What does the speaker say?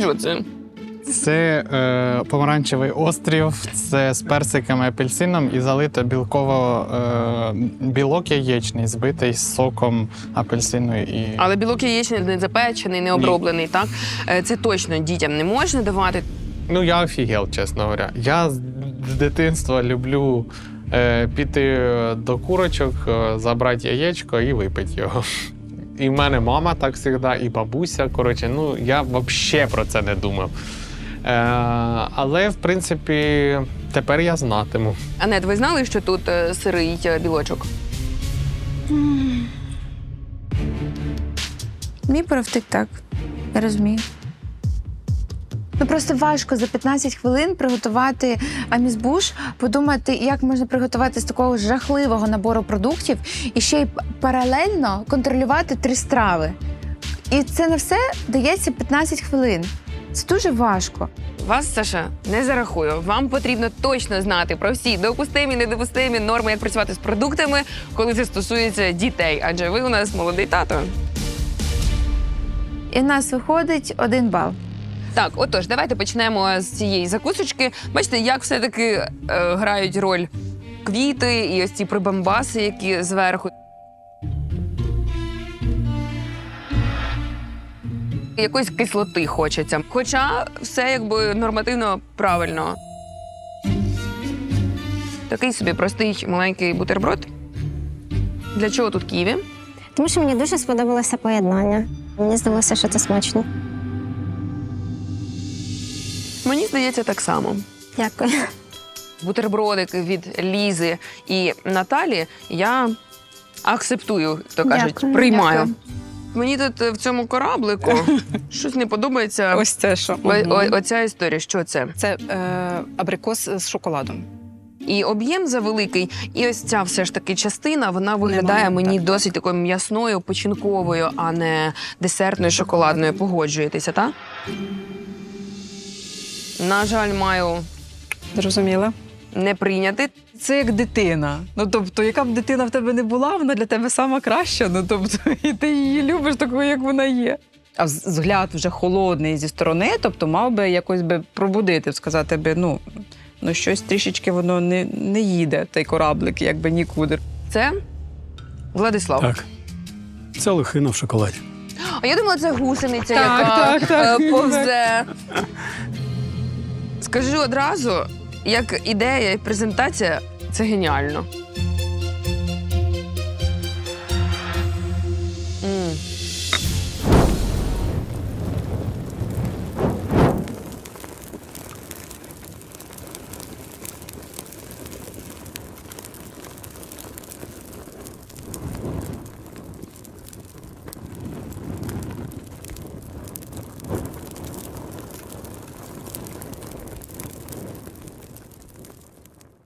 Що це? Це е, помаранчевий острів, це з персиками апельсином і залито білково е, білок яєчний, збитий з соком апельсину і. Але білок яєчний не запечений, не оброблений, так? Е, Це точно дітям не можна давати. Ну, я офігел, чесно говоря. Я з з дитинства люблю е, піти до курочок, е, забрати яєчко і випити його. І в мене мама так завжди, і бабуся. Коротше, ну я взагалі про це не думав. Е, але, в принципі, тепер я знатиму. Анет, ви знали, що тут е, сирий е, білочок? Мій профтик так. Я розумію. Ну просто важко за 15 хвилин приготувати амізбуш, подумати, як можна приготувати з такого жахливого набору продуктів і ще й паралельно контролювати три страви. І це на все дається 15 хвилин. Це дуже важко. Вас, Саша, не зарахую. Вам потрібно точно знати про всі допустимі, недопустимі норми, як працювати з продуктами, коли це стосується дітей. Адже ви у нас молодий тато. І в нас виходить один бал. Так, отож, давайте почнемо з цієї закусочки. Бачите, як все-таки е, грають роль квіти і ось ці прибамбаси, які зверху. Якоїсь кислоти хочеться. Хоча все якби нормативно правильно. Такий собі простий маленький бутерброд. Для чого тут ківі? Тому що мені дуже сподобалося поєднання. Мені здалося, що це смачно. Мені здається, так само. Дякую. бутербродики від Лізи і Наталі я акцептую, то кажуть, Дякую, приймаю. дякую. Мені тут е, в цьому кораблику щось не подобається. Ось це що. О- Мгм. о- оця історія, що це? Це е, абрикос з шоколадом. І об'єм завеликий, і ось ця все ж таки частина, вона виглядає Немає, мені так. досить такою м'ясною, печінковою, а не десертною шоколадною. Погоджуєтеся, так? На жаль, маю Зрозуміла? не прийняти. Це як дитина. Ну тобто, яка б дитина в тебе не була, вона для тебе сама краща. Ну тобто, і ти її любиш такою, як вона є. А взгляд вже холодний зі сторони, тобто мав би якось би пробудити, сказати би, ну, ну щось трішечки воно не, не їде, той кораблик, якби нікуди. Це Владислав. Так. Це лохина в шоколаді. А я думала, це гусениця, Так, яка так, так. е, повзе. Скажу одразу, як ідея і презентація це геніально.